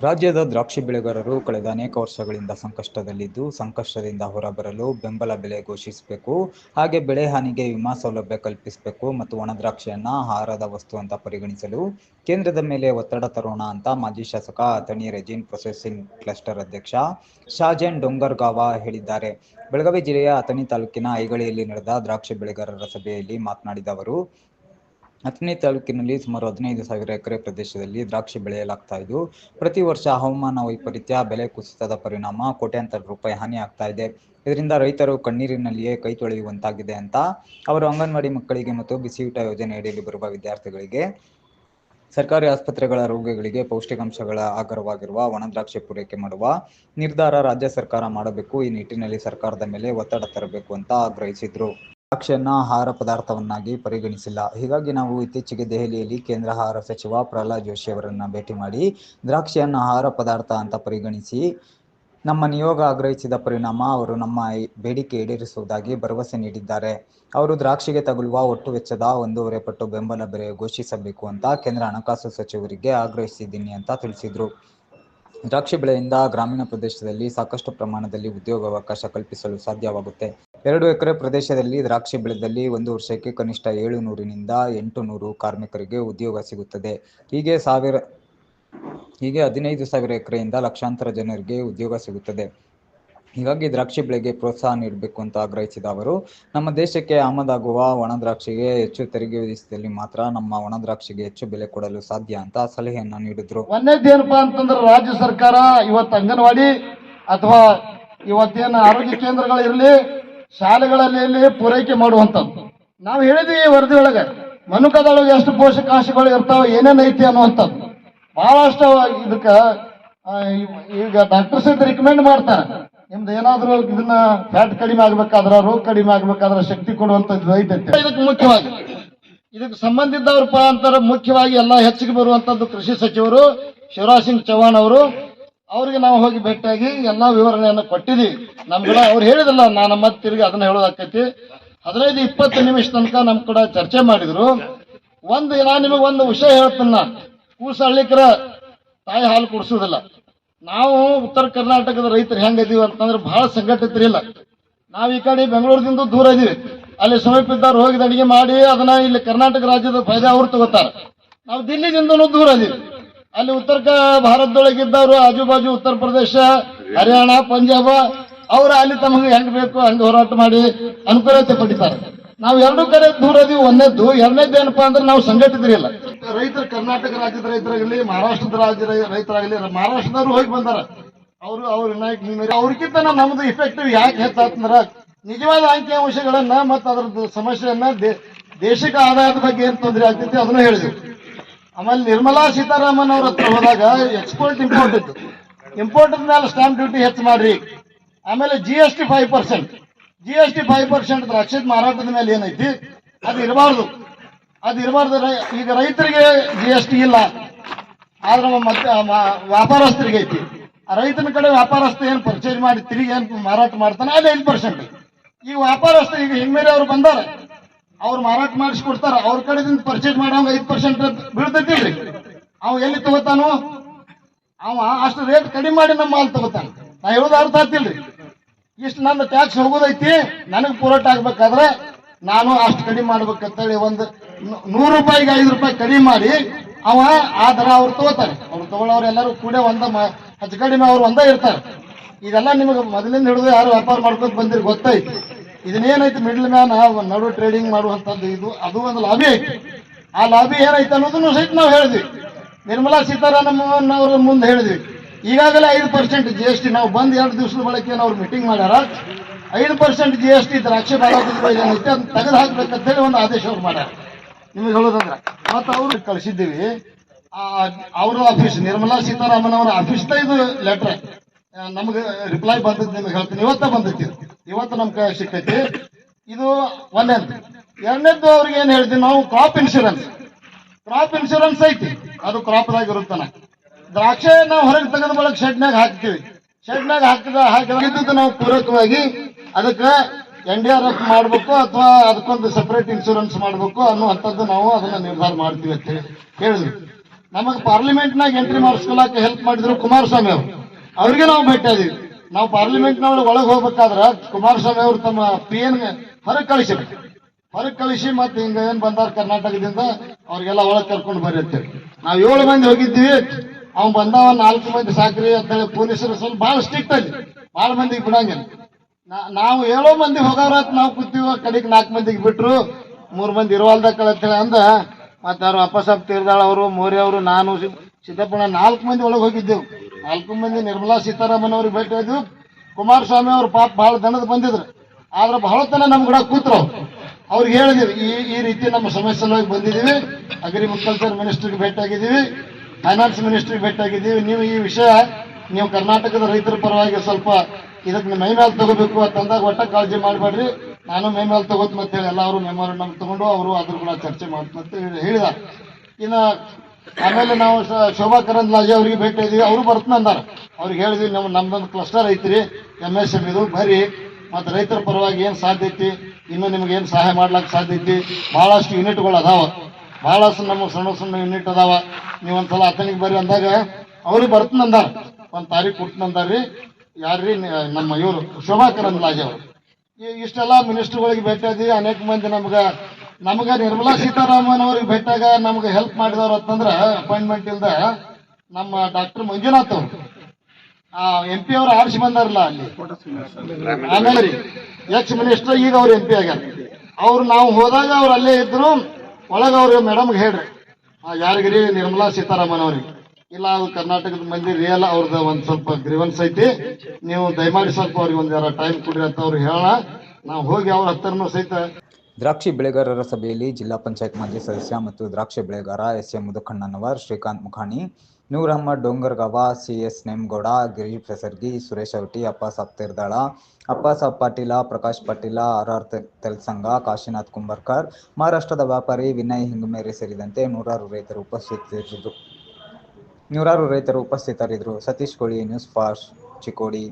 ರಾಜ್ಯದ ದ್ರಾಕ್ಷಿ ಬೆಳೆಗಾರರು ಕಳೆದ ಅನೇಕ ವರ್ಷಗಳಿಂದ ಸಂಕಷ್ಟದಲ್ಲಿದ್ದು, ಸಂಕಷ್ಟದಿಂದ ಹೊರಬರಲು ಬೆಂಬಲ ಬೆಲೆ ಘೋಷಿಸಬೇಕು, ಹಾಗೆ ಬೆಳೆ ಹಾನಿಗೆ ವಿಮಾ ಸೌಲಭ್ಯ ಕಲ್ಪಿಸಬೇಕು ಮತ್ತು ಒಣ ದ್ರಾಕ್ಷಿಯನ್ನ ಆಹಾರದ ವಸ್ತು ಅಂತ ಪರಿಗಣಿಸಲು ಕೇಂದ್ರದ ಮೇಲೆ ಒತ್ತಡ ತರೋಣ ಅಂತ ಮಾಜಿ ಶಾಸಕ ಅಥಣಿ ರೆಜಿನ್ ಪ್ರೊಸೆಸಿಂಗ್ ಕ್ಲಸ್ಟರ್ ಅಧ್ಯಕ್ಷ ಶಾಜೆನ್ ಡೊಂಗರ್ಗಾವ ಹೇಳಿದ್ದಾರೆ. ಬೆಳಗಾವಿ ಜಿಲ್ಲೆಯ ಅಥಣಿ ತಾಲೂಕಿನ ಐಗಳಿಯಲ್ಲಿ ನಡೆದ ದ್ರಾಕ್ಷಿ ಬೆಳೆಗಾರರ ಸಭೆಯಲ್ಲಿ ಮಾತನಾಡಿದ ಅವರು ಅಥಣಿ ತಾಲೂಕಿನಲ್ಲಿ ಸುಮಾರು ಹದಿನೈದು ಸಾವಿರ ಎಕರೆ ಪ್ರದೇಶದಲ್ಲಿ ದ್ರಾಕ್ಷಿ ಬೆಳೆಯಲಾಗ್ತಾ ಇದ್ದು, ಪ್ರತಿ ವರ್ಷ ಹವಾಮಾನ ವೈಪರೀತ್ಯ, ಬೆಲೆ ಕುಸಿತದ ಪರಿಣಾಮ, ಕೋಟ್ಯಾಂತರ ರೂಪಾಯಿ ಹಾನಿ ಆಗ್ತಾ ಇದೆ. ಇದರಿಂದ ರೈತರು ಕಣ್ಣೀರಿನಲ್ಲಿಯೇ ಕೈ ತೊಳೆಯುವಂತಾಗಿದೆ ಅಂತ ಅವರು ಅಂಗನವಾಡಿ ಮಕ್ಕಳಿಗೆ ಮತ್ತು ಬಿಸಿಯೂಟ ಯೋಜನೆ ಅಡಿಯಲ್ಲಿ ಬರುವ ವಿದ್ಯಾರ್ಥಿಗಳಿಗೆ, ಸರ್ಕಾರಿ ಆಸ್ಪತ್ರೆಗಳ ರೋಗಿಗಳಿಗೆ ಪೌಷ್ಟಿಕಾಂಶಗಳ ಆಗರವಾಗಿರುವ ಒಣ ದ್ರಾಕ್ಷಿ ಪೂರೈಕೆ ಮಾಡುವ ನಿರ್ಧಾರ ರಾಜ್ಯ ಸರ್ಕಾರ ಮಾಡಬೇಕು. ಈ ನಿಟ್ಟಿನಲ್ಲಿ ಸರ್ಕಾರದ ಮೇಲೆ ಒತ್ತಡ ತರಬೇಕು ಅಂತ ಆಗ್ರಹಿಸಿದ್ರು. ದ್ರಾಕ್ಷಿಯನ್ನ ಆಹಾರ ಪದಾರ್ಥವನ್ನಾಗಿ ಪರಿಗಣಿಸಿಲ್ಲ. ಹೀಗಾಗಿ ನಾವು ಇತ್ತೀಚೆಗೆ ದೆಹಲಿಯಲ್ಲಿ ಕೇಂದ್ರ ಆಹಾರ ಸಚಿವ ಪ್ರಹ್ಲಾದ್ ಜೋಶಿ ಅವರನ್ನ ಭೇಟಿ ಮಾಡಿ ದ್ರಾಕ್ಷಿಯನ್ನು ಆಹಾರ ಪದಾರ್ಥ ಅಂತ ಪರಿಗಣಿಸಿ ನಮ್ಮ ನಿಯೋಗ ಆಗ್ರಹಿಸಿದ ಪರಿಣಾಮ ಅವರು ನಮ್ಮ ಬೇಡಿಕೆ ಈಡೇರಿಸುವುದಾಗಿ ಭರವಸೆ ನೀಡಿದ್ದಾರೆ. ಅವರು ದ್ರಾಕ್ಷಿಗೆ ತಗುಲುವ ಒಟ್ಟು ವೆಚ್ಚದ ಒಂದೂವರೆ ಪಟ್ಟು ಬೆಂಬಲ ಬೆಲೆ ಘೋಷಿಸಬೇಕು ಅಂತ ಕೇಂದ್ರ ಹಣಕಾಸು ಸಚಿವರಿಗೆ ಆಗ್ರಹಿಸಿದ್ದೀನಿ ಅಂತ ತಿಳಿಸಿದರು. ದ್ರಾಕ್ಷಿ ಬೆಳೆಯಿಂದ ಗ್ರಾಮೀಣ ಪ್ರದೇಶದಲ್ಲಿ ಸಾಕಷ್ಟು ಪ್ರಮಾಣದಲ್ಲಿ ಉದ್ಯೋಗಾವಕಾಶ ಕಲ್ಪಿಸಲು ಸಾಧ್ಯವಾಗುತ್ತೆ. ಎರಡು ಎಕರೆ ಪ್ರದೇಶದಲ್ಲಿ ದ್ರಾಕ್ಷಿ ಬೆಳೆದಲ್ಲಿ ಒಂದು ವರ್ಷಕ್ಕೆ ಕನಿಷ್ಠ ಏಳು ನೂರಿನಿಂದ ಎಂಟು ನೂರು ಕಾರ್ಮಿಕರಿಗೆ ಉದ್ಯೋಗ ಸಿಗುತ್ತದೆ. ಹೀಗೆ ಸಾವಿರ, ಹೀಗೆ ಹದಿನೈದು ಸಾವಿರ ಎಕರೆಯಿಂದ ಲಕ್ಷಾಂತರ ಜನರಿಗೆ ಉದ್ಯೋಗ ಸಿಗುತ್ತದೆ. ಹೀಗಾಗಿ ದ್ರಾಕ್ಷಿ ಬೆಳೆಗೆ ಪ್ರೋತ್ಸಾಹ ನೀಡಬೇಕು ಅಂತ ಆಗ್ರಹಿಸಿದ ಅವರು, ನಮ್ಮ ದೇಶಕ್ಕೆ ಆಮದಾಗುವ ಒಣ ದ್ರಾಕ್ಷಿಗೆ ಹೆಚ್ಚು ತೆರಿಗೆ ವಿಧಿಸಿದಲ್ಲಿ ಮಾತ್ರ ನಮ್ಮ ಒಣ ದ್ರಾಕ್ಷಿಗೆ ಹೆಚ್ಚು ಬೆಲೆ ಕೊಡಲು ಸಾಧ್ಯ ಅಂತ ಸಲಹೆಯನ್ನ ನೀಡಿದ್ರು. ಒಂದೇದೇನಪ್ಪಾ ಅಂತಂದ್ರೆ ರಾಜ್ಯ ಸರ್ಕಾರ ಇವತ್ತು ಅಂಗನವಾಡಿ ಅಥವಾ ಇವತ್ತೇನು ಆರೋಗ್ಯ ಕೇಂದ್ರಗಳಿರಲಿ ಶಾಲೆಗಳಲ್ಲಿ ಪೂರೈಕೆ ಮಾಡುವಂಥದ್ದು. ನಾವು ಹೇಳಿದ್ವಿ ಈ ವರದಿ ಒಳಗೆ ಮನುಕದೊಳಗೆ ಎಷ್ಟು ಪೋಷಕಾಂಶಗಳು ಇರ್ತಾವ ಏನೇನು ಐತಿ ಅನ್ನುವಂಥದ್ದು. ಬಹಳಷ್ಟು ಇದಕ್ಕ ಈಗ ಡಾಕ್ಟರ್ಸ್ ಇದು ರಿಕಮೆಂಡ್ ಮಾಡ್ತಾರೆ. ನಿಮ್ದು ಏನಾದ್ರೂ ಇದನ್ನ ಫ್ಯಾಟ್ ಕಡಿಮೆ ಆಗ್ಬೇಕಾದ್ರ, ರೋಗ ಕಡಿಮೆ ಆಗ್ಬೇಕಾದ್ರ ಶಕ್ತಿ ಕೊಡುವಂಥದ್ದು ಐತೈತೆ ಇದಕ್ಕೆ ಮುಖ್ಯವಾಗಿ, ಇದಕ್ಕೆ ಸಂಬಂಧಿದ್ದವ್ರಪ್ಪ ಅಂತಾರೆ, ಮುಖ್ಯವಾಗಿ ಎಲ್ಲ ಹೆಚ್ಚಿಗೆ ಬರುವಂತದ್ದು ಕೃಷಿ ಸಚಿವರು, ಶಿವರಾಜ್ ಸಿಂಗ್ ಚೌಹಾಣ್ ಅವರು ಅವ್ರಿಗೆ ನಾವು ಹೋಗಿ ಭೇಟಿಯಾಗಿ ಎಲ್ಲಾ ವಿವರಣೆಯನ್ನು ಕೊಟ್ಟಿದ್ದೀವಿ. ನಮ್ಗೆಲ್ಲ ಅವ್ರು ಹೇಳಿದಲ್ಲ ನಾನು ಮತ್ತೆ ತಿರುಗಿ ಅದನ್ನ ಹೇಳೋದಾಕೈತಿ ಹದಿನೈದು ಇಪ್ಪತ್ತು ನಿಮಿಷ ತನಕ ನಮ್ ಕೂಡ ಚರ್ಚೆ ಮಾಡಿದ್ರು. ಒಂದು ನಾನು ನಿಮಗೆ ಒಂದು ವಿಷಯ ಹೇಳ್ತೀನಿ ಕೂಸಳ್ಳಿಕರ ತಾಯಿ ಹಾಲು ಕುಡಿಸೋದಿಲ್ಲ. ನಾವು ಉತ್ತರ ಕರ್ನಾಟಕದ ರೈತರು ಹೆಂಗಿದೀವಿ ಅಂತಂದ್ರೆ ಬಹಳ ಸಂಘಟಿತರಿಲ್ಲ ನಾವು ಈ ಕಡೆ ಬೆಂಗಳೂರಿನಿಂದ ದೂರ ಇದೀವಿ. ಅಲ್ಲಿ ಸಮೀಪ ಇದ್ದವ್ರು ಹೋಗಿ ಅಡಿಗೆ ಮಾಡಿ ಅದನ್ನ ಇಲ್ಲಿ ಕರ್ನಾಟಕ ರಾಜ್ಯದ ಫೈದಾ ಅವ್ರು ತಗೋತಾರೆ. ನಾವು ದಿಲ್ಲಿದಿಂದನೂ ದೂರ ಇದೀವಿ. ಅಲ್ಲಿ ಉತ್ತರ ಭಾರತದೊಳಗಿದ್ದವರು ಆಜು ಬಾಜು ಉತ್ತರ ಪ್ರದೇಶ, ಹರಿಯಾಣ, ಪಂಜಾಬ್, ಅವ್ರು ಅಲ್ಲಿ ತಮಗೆ ಹೆಂಗ್ ಬೇಕು ಹಂಗ ಹೋರಾಟ ಮಾಡಿ ಅನುಕೂಲತೆ ಪಡಿತಾರೆ. ನಾವು ಎರಡು ಕಡೆ ದೂರ ಇದೀವಿ ಒಂದೇದ್ದು ಎರಡನೇದ್ದು ಏನಪ್ಪಾ ಅಂದ್ರೆ ನಾವು ಸಂಘಟಿತರಿಲ್ಲ ರೈತರು ಕರ್ನಾಟಕ ರಾಜ್ಯದ ರೈತರಾಗಲಿ, ಮಹಾರಾಷ್ಟ್ರದ ರಾಜ್ಯ ರೈತರಾಗಲಿ, ಮಹಾರಾಷ್ಟ್ರದವ್ರು ಹೋಗಿ ಬಂದಾರ. ಅವರು ಅವ್ರ ಅವ್ರಿಗಿಂತ ನಮ್ದು ಇಫೆಕ್ಟಿವ್ ಯಾಕೆ ಹೆಚ್ಚಾತಂದ್ರ ನಿಜವಾದ ಅಂಕಿಅಂಶಗಳನ್ನ ಮತ್ತು ಅದ್ರದ್ದು ಸಮಸ್ಯೆಯನ್ನ ದೇಶಕ್ಕೆ ಆದಾಯದ ಬಗ್ಗೆ ಏನ್ ತೊಂದರೆ ಆಗ್ತೈತಿ ಅದನ್ನ ಹೇಳಿದ್ವಿ. ಆಮೇಲೆ ನಿರ್ಮಲಾ ಸೀತಾರಾಮನ್ ಅವ್ರ ಹತ್ರ ಹೋದಾಗ ಎಕ್ಸ್ಪೋರ್ಟ್ ಇಂಪೋರ್ಟ್ ಇತ್ತು. ಇಂಪೋರ್ಟ್ ಮೇಲೆ ಸ್ಟಾಂಪ್ ಡ್ಯೂಟಿ ಹೆಚ್ಚು ಮಾಡ್ರಿ. ಆಮೇಲೆ G S T five percent G S T five percent ರಕ್ಷಿತ ಮಾರಾಟದ ಮೇಲೆ ಏನೈತಿ? ಅದು ಇರಬಾರ್ದು. ಅದು ಇರಬಾರ್ದು. ಈಗ ರೈತರಿಗೆ ಜಿ ಎಸ್ ಟಿ ಇಲ್ಲ. ಆದ್ರೆ ಮತ್ತೆ ವ್ಯಾಪಾರಸ್ಥರಿಗೆ ಐತಿ. ರೈತನ ಕಡೆ ವ್ಯಾಪಾರಸ್ಥ ಏನ್ ಪರ್ಚೇಸ್ ಮಾಡಿ, ತಿರುಗಿ ಏನ್ ಮಾರಾಟ ಮಾಡ್ತಾನೆ, ಅದೇ ಐದು ಪರ್ಸೆಂಟ್ ಈಗ ವ್ಯಾಪಾರಸ್ಥ ಈಗ ಹಿಂಗ್ಮೇಲೆ ಅವ್ರು ಬಂದಾರ. ಅವ್ರು ಮಾರಾಟ ಮಾಡಿಸ್ಕೊಡ್ತಾರ. ಅವ್ರ ಕಡೆದಿಂದ ಪರ್ಚೇಸ್ ಮಾಡೋಂಗ ಐದ್ ಪರ್ಸೆಂಟ್ ಬೀಳ್ತೈತಿಲ್ರಿ ಅವ ಎಲ್ಲಿ ತಗೋತಾನು? ಅವ ಅಷ್ಟು ರೇಟ್ ಕಡಿಮೆ ಮಾಡಿ ನಮ್ಮ ಮಾಲ್ ತಗೋತಾನ. ನಾ ಹೇಳೋದು ಅರ್ಥ ಆಗ್ತಿಲ್ರಿ? ಇಷ್ಟು ನನ್ನ ಟ್ಯಾಕ್ಸ್ ಹೋಗೋದೈತಿ, ನನಗೆ ಪೂರಾಟ ಆಗ್ಬೇಕಾದ್ರೆ ನಾನು ಅಷ್ಟು ಕಡಿಮೆ ಮಾಡ್ಬೇಕಂತೇಳಿ ಒಂದು ನೂರು ರೂಪಾಯಿಗೆ ಐದು ರೂಪಾಯಿ ಕಡಿಮೆ ಮಾಡಿ ಅವ ಆ ದರ ಅವ್ರು ತಗೋತಾರೆ ಅವ್ರು ತಗೊಳ್ಳೋರು ಎಲ್ಲರೂ ಕೂಡ ಒಂದ ಹೆಚ್ಚು ಕಡಿಮೆ ಅವ್ರು ಒಂದೇ ಇರ್ತಾರೆ. ಇದೆಲ್ಲ ನಿಮಗೆ ಮೊದಲಿಂದ ಹಿಡಿದು ಯಾರು ವ್ಯಾಪಾರ ಮಾಡ್ಕೊಂಡು ಬಂದಿರಿ ಗೊತ್ತೈತಿ. ಇದನ್ನೇನೈತಿ ಮಿಡ್ಲ್ ಮ್ಯಾನ್ ನಡು ಟ್ರೇಡಿಂಗ್ ಮಾಡುವಂಥದ್ದು ಇದು, ಅದು ಒಂದು ಲಾಬಿ ಐತಿ ಆ ಲಾಬಿ ಏನೈತೆ ಅನ್ನೋದನ್ನು ಸಹಿತ ನಾವು ಹೇಳಿದ್ವಿ. ನಿರ್ಮಲಾ ಸೀತಾರಾಮನ್ ಅವ್ರ ಮುಂದೆ ಹೇಳಿದ್ವಿ. ಈಗಾಗಲೇ ಐದು ಪರ್ಸೆಂಟ್ ಜಿ ಎಸ್ ಟಿ ನಾವು ಬಂದ್ ಎರಡು ದಿವಸದ ಬಳಕೆ ಅವ್ರು ಮೀಟಿಂಗ್ ಮಾಡ್ಯಾರ. ಐದು ಪರ್ಸೆಂಟ್ ಜಿ ಎಸ್ ಟಿ ದ್ರಾಕ್ಷಿ ಏನೈತೆ ಅದನ್ನ ತೆಗೆದು ಹಾಕ್ಬೇಕಂತೇಳಿ ಒಂದು ಆದೇಶ ಅವ್ರು ಮಾಡ್ಯಾರ. ನಿಮಗೆ ಹೇಳೋದಂದ್ರೆ ಮತ್ತೆ ಅವರು ಕಳಿಸಿದ್ದೀವಿ. ಅವರ ಆಫೀಸ್ ನಿರ್ಮಲಾ ಸೀತಾರಾಮನ್ ಅವರ ಆಫೀಸ್ ಇದು ಲೆಟರ್ ನಮ್ಗೆ ರಿಪ್ಲೈ ಬಂದದ್ದು ನಿಮಗೆ ಹೇಳ್ತೀನಿ. ಇವತ್ತ ಬಂದೈತಿ ಇವತ್ತು ನಮ್ ಕೈ ಸಿಕ್ಕೈತಿ ಇದು ಒಂದೇದು ಎರಡನೇದ್ದು ಅವ್ರಿಗೆ ಏನ್ ಹೇಳ್ತೀವಿ ನಾವು ಕ್ರಾಪ್ ಇನ್ಶೂರೆನ್ಸ್ ಕ್ರಾಪ್ ಇನ್ಶೂರೆನ್ಸ್ ಐತಿ. ಅದು ಕ್ರಾಪ್ದಾಗ ಇರುತ್ತಾನ. ದ್ರಾಕ್ಷೆ ನಾವು ಹೊರಗೆ ತೆಗೆದ ಬಳಕ ಶೆಡ್ನಾಗ ಹಾಕ್ತೀವಿ. ಶೆಡ್ನಾಗ ಹಾಕಿದ ಹಾಕಿದ್ದು ನಾವು ಪೂರಕವಾಗಿ ಅದಕ್ಕೆ ಎನ್ ಡಿ ಆರ್ ಎಫ್ ಮಾಡಬೇಕು ಅಥವಾ ಅದಕ್ಕೊಂದು ಸೆಪರೇಟ್ ಇನ್ಶೂರೆನ್ಸ್ ಮಾಡಬೇಕು ಅನ್ನುವಂಥದ್ದು ನಾವು ಅದನ್ನ ನಿರ್ಧಾರ ಮಾಡ್ತೀವಿ ಅಂತ ಹೇಳಿ ಹೇಳಿದ್ವಿ ನಮಗೆ ಪಾರ್ಲಿಮೆಂಟ್ನಾಗ ಎಂಟ್ರಿ ಮಾಡಿಸ್ಕೊಳಕ್ಕೆ ಹೆಲ್ಪ್ ಮಾಡಿದ್ರು ಕುಮಾರಸ್ವಾಮಿ ಅವರು. ಅವ್ರಿಗೆ ನಾವು ಭೇಟಿ ಆದಿವಿ ಪಾರ್ಲಿಮೆಂಟ್ ಪಾರ್ಲಿಮೆಂಟ್ನೊಳಗೆ ಒಳಗೆ ಹೋಗ್ಬೇಕಾದ್ರ ಕುಮಾರಸ್ವಾಮಿ ಅವರು ತಮ್ಮ ಪಿ ಎನ್ ಹೊರಗೆ ಕಳಿಸಿದ್ರು ಹೊರಗೆ ಕಳಿಸಿ ಮತ್ತೆ ಹಿಂಗ ಏನ್ ಬಂದಾರ ಕರ್ನಾಟಕದಿಂದ, ಅವ್ರಿಗೆಲ್ಲ ಒಳಗೆ ಕರ್ಕೊಂಡು ಬರ್ರಿ ಅಂತೇಳಿ ನಾವ್ ಏಳು ಮಂದಿ ಹೋಗಿದ್ವಿ ಅವ್ನ್ ಬಂದವ ನಾಲ್ಕು ಮಂದಿ ಸಾಕ್ರಿ ಅಂತೇಳಿ ಪೊಲೀಸರು ಸ್ವಲ್ಪ ಬಹಳ ಸ್ಟ್ರಿಕ್ಟ್ ಅಲ್ಲಿ ಬಹಳ ಮಂದಿಗೆ ಬಿಡಂಗಿಲ್ಲ. ನಾವು ಏಳೋ ಮಂದಿ ಹೋಗವ್ರತ್ ನಾವು ಕೂತೀವ, ಕಡೆಗೆ ನಾಲ್ಕು ಮಂದಿಗೆ ಬಿಟ್ರು, ಮೂರು ಮಂದಿ ಇರುವಲ್ದ ಅಂತೇಳಿ ಅಂದ. ಮತ್ತೆ ಅವ್ರು ಅಪ್ಪಸಾಬ್ ತೀರ್ದಾಳ ಅವರು, ಮೋರಿ ಅವರು, ನಾನು ಸಿದ್ದಪ್ಪಣ್ಣ ನಾಲ್ಕು ಮಂದಿ ಒಳಗೆ ಹೋಗಿದ್ದೆವು. ನಾಲ್ಕು ಮಂದಿ ನಿರ್ಮಲಾ ಸೀತಾರಾಮನ್ ಅವ್ರಿಗೆ ಭೇಟಿ ಹೋದ್ವಿ. ಕುಮಾರಸ್ವಾಮಿ ಅವ್ರ ಪಾಪ ಬಹಳ ದಣದ್ ಬಂದಿದ್ರು. ಆದ್ರೆ ಬಹಳ ತನ ನಮ್ ಕೂಡ ಕೂತ್ರು. ಅವ್ರಿಗೆ ಹೇಳಿದೀವಿ, ಈ ಈ ರೀತಿ ನಮ್ಮ ಸಮಸ್ಯೆ ಬಂದಿದ್ದೀವಿ ಅಗ್ರಿಕಲ್ಚರ್ ಮಿನಿಸ್ಟರ್ಗೆ ಭೇಟಿ ಆಗಿದ್ದೀವಿ ಫೈನಾನ್ಸ್ ಮಿನಿಸ್ಟ್ರಿಗೆ ಭೇಟಿ ಆಗಿದ್ದೀವಿ ನೀವು ಈ ವಿಷಯ, ನೀವು ಕರ್ನಾಟಕದ ರೈತರ ಪರವಾಗಿ ಸ್ವಲ್ಪ ಇದಕ್ಕೆ ಮೈ ಮೇಲೆ ತಗೋಬೇಕು ಅಂತಂದಾಗ ಒಟ್ಟ ಕಾಳಜಿ ಮಾಡಬೇಡ್ರಿ. ನಾನು ಮೈ ತಗೋತ್ ಮತ್ತೆ ಅವರು ಮೆಮೊರಂಡಮ್ ತಗೊಂಡು ಅವರು ಅದ್ರ ಕೂಡ ಚರ್ಚೆ ಮಾಡ್ತಂತ ಹೇಳಿ ಹೇಳಿದ ಇನ್ನ ಆಮೇಲೆ ನಾವು ಶೋಭಾ ಕರಂದ್ಲಾಜೆ ಅವ್ರಿಗೆ ಭೇಟಿ ಇದೀವಿ ಅವರು ಬರ್ತಂದಾರ ಅವ್ರಿಗೆ ಹೇಳಿದ್ವಿ, ನಮ್ಮ ನಮ್ದೊಂದು ಕ್ಲಸ್ಟರ್ ಐತ್ರಿ. ಎಂ ಎಸ್ ಎಂ ಇದು ಬರ್ರಿ ಮತ್ತು ರೈತರ ಪರವಾಗಿ ಏನು ಸಾಧ್ಯ ಐತಿ? ಇನ್ನು ನಿಮ್ಗೆ ಏನು ಸಹಾಯ ಮಾಡ್ಲಿಕ್ಕೆ ಸಾಧ್ಯ ಐತಿ? ಬಹಳಷ್ಟು ಯೂನಿಟ್ಗಳು ಅದಾವ. ಬಹಳಷ್ಟು ನಮ್ಮ ಸಣ್ಣ ಸಣ್ಣ ಯೂನಿಟ್ ಅದಾವ. ನೀವು ಒಂದ್ಸಲ ಅತನಿಗೆ ಬರ್ರಿ ಅಂದಾಗ ಅವ್ರಿಗೆ ಬರ್ತಂದಾರ ಒಂದು ತಾರೀಕು ಕೊಡ್ತಂದಾರ್ರಿ ಯಾರ್ರಿ? ನಮ್ಮ ಇವರು ಶೋಭಾ ಕರಂದ್ಲಾಜೆ ಅವರು. ಇಷ್ಟೆಲ್ಲ ಮಿನಿಸ್ಟರ್ಗಳಿಗೆ ಭೇಟಿ ಆದ್ವಿ. ಅನೇಕ ಮಂದಿ ನಮ್ಗ ನಮ್ಗ ನಿರ್ಮಲಾ ಸೀತಾರಾಮನ್ ಅವ್ರಿಗೆ ಭೇಟಾಗ ನಮ್ಗೆ ಹೆಲ್ಪ್ ಮಾಡಿದವ್ರು ಅಂತಂದ್ರ ಅಪಾಯಿಂಟ್ಮೆಂಟ್ ಇಲ್ದ ನಮ್ಮ ಡಾಕ್ಟರ್ ಮಂಜುನಾಥ್ ಅವರು. ಆ ಎಂ ಪಿ ಅವ್ರು ಆರಿಸಿ ಬಂದಾರಲ್ಲ ಅಲ್ಲಿ. ಆಮೇಲೆ ರೀ ಎಕ್ಸ್ ಮಿನಿಸ್ಟರ್ ಈಗ ಅವ್ರು ಎಂ ಪಿ ಆಗ್ಯಾರ. ಅವ್ರು ನಾವು ಹೋದಾಗ ಅವ್ರು ಅಲ್ಲೇ ಇದ್ರು, ಒಳಗ ಅವ್ರಿಗೆ ಮೇಡಮ್ಗೆ ಹೇಳ್ರಿ. ಯಾರಿಗ್ರಿ ನಿರ್ಮಲಾ ಸೀತಾರಾಮನ್ ಅವ್ರಿಗೆ? ಇಲ್ಲ ಅವ್ರು ಕರ್ನಾಟಕದ ಮಂದಿ ರಿಯಲ್ ಅವ್ರದ್ದು ಒಂದ್ ಸ್ವಲ್ಪ ಗ್ರೀವನ್ಸ್ ಐತಿ. ನೀವು ದಯಮಾಡಿ ಸ್ವಲ್ಪ ಅವ್ರಿಗೆ ಒಂದ್ ಯಾರ ಟೈಮ್ ಕೊಡ್ರಿ ಅಂತ ಅವ್ರು ಹೇಳೋಣ. ನಾವು ಹೋಗಿ ಅವ್ರ ಹತ್ತಿರನೂ ಸಹಿತ ದ್ರಾಕ್ಷಿ ಬೆಳೆಗಾರರ ಸಭೆಯಲ್ಲಿ ಜಿಲ್ಲಾ ಪಂಚಾಯತ್ ಮಾಜಿ ಸದಸ್ಯ ಮತ್ತು ದ್ರಾಕ್ಷಿ ಬೆಳೆಗಾರ S M Mudukannanavar, Srikanth Mukhani Noor Ahmad Dongargaon, C S Nemagowda, Girish Prasargi Suresh Avati Terdal Appa Sab Patil, Prakash Patil R R Telsang, Kashinath Kumbarkar, ಮಹಾರಾಷ್ಟ್ರದ ವ್ಯಾಪಾರಿ ವಿನಯ್ ಹಿಂಗಮೇರಿ ಸೇರಿದಂತೆ ನೂರಾರು ರೈತರು ಉಪಸ್ಥಿತರಿದ್ದರು. ನೂರಾರು ರೈತರು ಉಪಸ್ಥಿತರಿದ್ದರು. ಸತೀಶ್ ಕೋಳಿ, ನ್ಯೂಸ್ ಫಾಸ್ಟ್ ಚಿಕ್ಕೋಡಿ.